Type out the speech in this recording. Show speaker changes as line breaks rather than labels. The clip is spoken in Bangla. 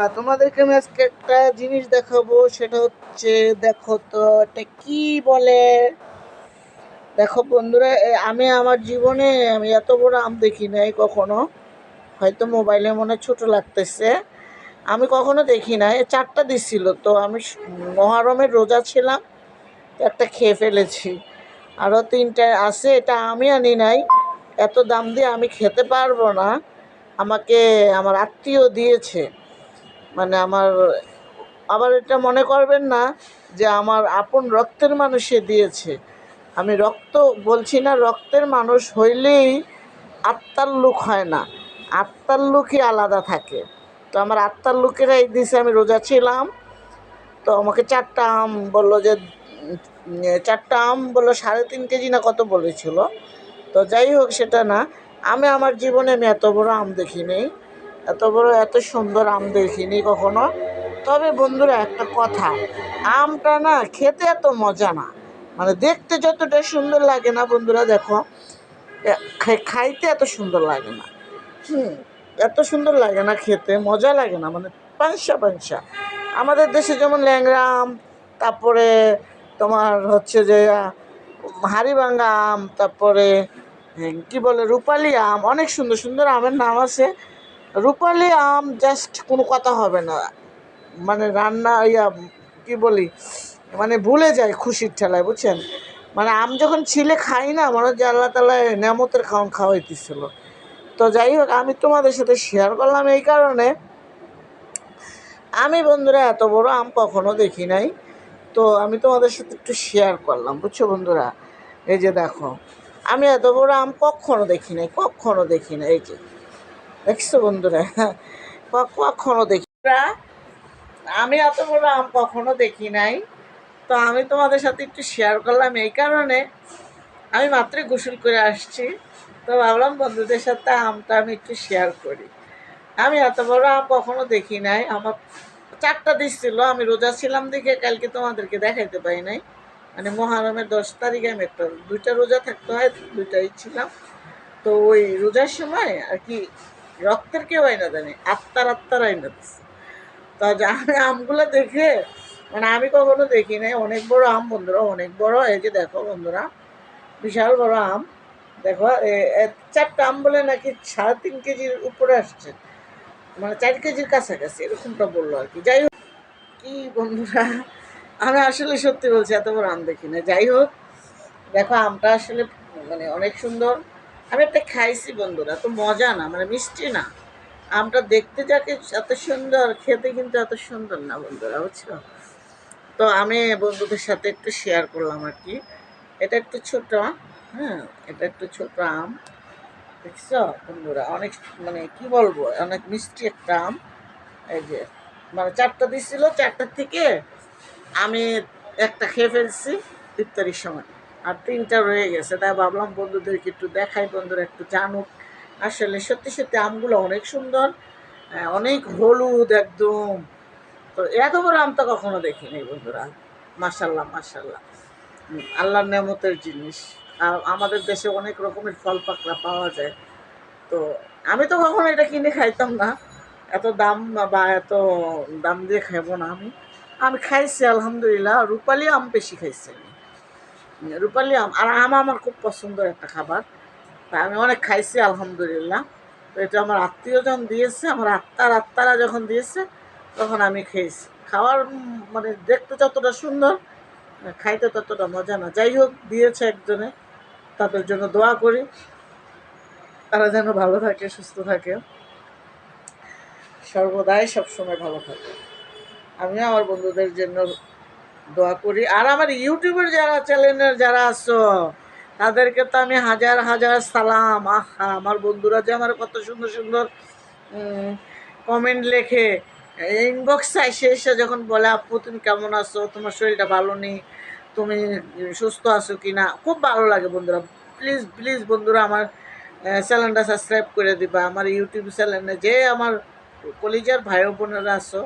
তোমাদেরকে আমি আজকে একটা জিনিস দেখাবো, সেটা হচ্ছে দেখো তো, এটা কি বলে? দেখো বন্ধুরা আমি আমার জীবনে আমি এত বড় আম দেখি নাই কখনো। হয়তো মোবাইলে মনে ছোট লাগতেছে। আমি কখনো দেখি নাই। চারটা দিছিল তো, আমি মহারমের রোজা ছিলাম, একটা খেয়ে ফেলেছি। আরও তিনটা আছে, এটা আমি আনি নাই। এত দাম দিয়ে আমি খেতে পারব না। আমাকে, আমার আত্মীয় দিয়েছে। মানে আমার, আবার এটা মনে করবেন না যে আমার আপন রক্তের মানুষে দিয়েছে। আমি রক্ত বলছি না, রক্তের মানুষ হইলেই আত্মার লোক হয় না। আত্মার লোকই আলাদা থাকে। তো আমার আত্মার লোকেরাই দিছে, আমি রোজা ছিলাম। তো আমাকে চারটা আম বলল যে, চারটা আম বলল সাড়ে তিন কেজি না কত বলেছিল। তো যাই হোক সেটা না। আমি আমার জীবনে আমি এত বড় আম দেখিনি। এত বড়, এত সুন্দর আম দেখিনি কখনো। তবে বন্ধুরা, একটা কথা, আমটা না খেতে এত মজা না। মানে দেখতে যতটা সুন্দর লাগে না বন্ধুরা, দেখো খাইতে এত সুন্দর লাগে না। হুম, এত সুন্দর লাগে না খেতে, মজা লাগে না মানে পাঁচশা পাঁচশা আমাদের দেশে যেমন ল্যাংড়া আম, তারপরে তোমার হচ্ছে যে, হাড়িভাঙ্গা আম, তারপরে কি বলে, রূপালি আম, অনেক সুন্দর সুন্দর আমের নাম আছে। রূপালি আম জাস্ট কোনো কথা হবে না। মানে রান্না ইয়া, কি বলি মানে ভুলে যায় খুশির ঠেলায়, বুঝছেন? মানে আম যখন ছিলে খাই না, মনে হচ্ছে আল্লাহ তালা নেমতের খাওয়ান খাওয়াইতেছিল। তো যাই হোক, আমি তোমাদের সাথে শেয়ার করলাম এই কারণে। আমি বন্ধুরা এত বড় আম কখনো দেখি নাই। তো আমি তোমাদের সাথে একটু শেয়ার করলাম, বুঝছ বন্ধুরা? এই যে দেখো, আমি এত বড় আম কখনো দেখি নাই, কখনো দেখি না এই যে। দেখছ বন্ধুরা? কখনো দেখি। আমি এত বড় আম কখনো দেখি নাই। তো আমি তোমাদের সাথে একটু শেয়ার করলাম এই কারণে। আমি মাত্রই গোসল করে আসছি। তো ভাবলাম বন্ধুদের সাথে আমটা আমি একটু শেয়ার করি। আমি এত বড় আম কখনো দেখি নাই। আমার চারটা দিচ্ছিল আমি রোজা ছিলাম দেখে কালকে তোমাদেরকে দেখাইতে পারি নাই। মানে মহারমের দশ তারিখে আমি একটা দুইটা রোজা থাকতে হয়, দুইটাই ছিলাম। তো ওই রোজার সময় আর কি রক্তের কেউ আইনা জানি আত্মার আত্মার আইনা দিচ্ছে তা আমি আমগুলো দেখে মানে আমি কখনো দেখি নাই, অনেক বড় আম বন্ধুরা, অনেক বড়, এই যে দেখো বন্ধুরা, বিশাল বড় আম, দেখো চারটা আম বলে নাকি সাড়ে তিন কেজির উপরে আসছে মানে চার কেজির কাছাকাছি, এরকমটা বলল আর কি। যাই হোক, কি বন্ধুরা, আমি আসলে সত্যি বলছি, এত বড় আম দেখি না যাই হোক, দেখো, আমটা আসলে মানে অনেক সুন্দর। আমি একটা খাইছি বন্ধুরা, তো মজা না মানে মিষ্টি না। আমটা দেখতে যাকে এত সুন্দর, খেতে কিন্তু এত সুন্দর না বন্ধুরা, বুঝছ? তো আমি বন্ধুদের সাথে একটু শেয়ার করলাম আর কি। এটা একটু ছোট হ্যাঁ এটা একটু ছোট আম, দেখছ বন্ধুরা? অনেক মানে কি বলব, অনেক মিষ্টি একটা আম। এই যে মানে চারটা দিছিল, চারটার থেকে আমি একটা খেয়ে ফেলছি, ইফতারির সময়। আর তিনটা রয়ে গেছে। তাই ভাবলাম বন্ধুদেরকে একটু দেখাই, বন্ধুরা একটু জানুক। আসলে সত্যি সত্যি আমগুলো অনেক সুন্দর অনেক হলুদ একদম। তো এত বড় আম তো কখনো দেখিনি বন্ধুরা। মাসাল্লাহ মাসাল্লাহ আল্লাহর নেমতের জিনিস। আর আমাদের দেশে অনেক রকমের ফল পাকড়া পাওয়া যায়। তো আমি তো কখনো এটা কিনে খাইতাম না। এত দাম বা এত দাম দিয়ে খাইবো না আমি। আমি খাইছি, আলহামদুলিল্লাহ। রূপালি আম বেশি খাইছি আমি। রূপালি আম, আর আম আমার খুব পছন্দের একটা খাবার। তা আমি অনেক খাইছি, আলহামদুলিল্লাহ। তো এটা আমার আত্মীয় আত্মীয়জন দিয়েছে, আমার আত্মার আত্মারা যখন দিয়েছে, তখন আমি খেয়েছি। খাওয়ার মানে দেখতে যতটা সুন্দর খাইতে ততটা মজা না। যাই হোক, দিয়েছে একজনে, তাদের জন্য দোয়া করি। তারা যেন ভালো থাকে, সুস্থ থাকে। সর্বদাই সবসময় ভালো থাকে। আমি আমার বন্ধুদের জন্য দোয়া করি। আর আমার ইউটিউবের যারা চ্যানেলের যারা আছো, তাদেরকে তো আমি হাজার হাজার সালাম। আহা, আমার বন্ধুরা যে আমার কত সুন্দর সুন্দর কমেন্ট লেখে। ইনবক্সে এসে এসে যখন বলে, আপু, তুমি কেমন আছো? তোমার শরীরটা ভালো নেই? তুমি সুস্থ আছো কি না খুব ভালো লাগে বন্ধুরা। প্লিজ প্লিজ বন্ধুরা, আমার চ্যানেলটা সাবস্ক্রাইব করে দিবা। আমার ইউটিউব চ্যানেলে যে আমার কলিজার ভাই বোনেরা আছো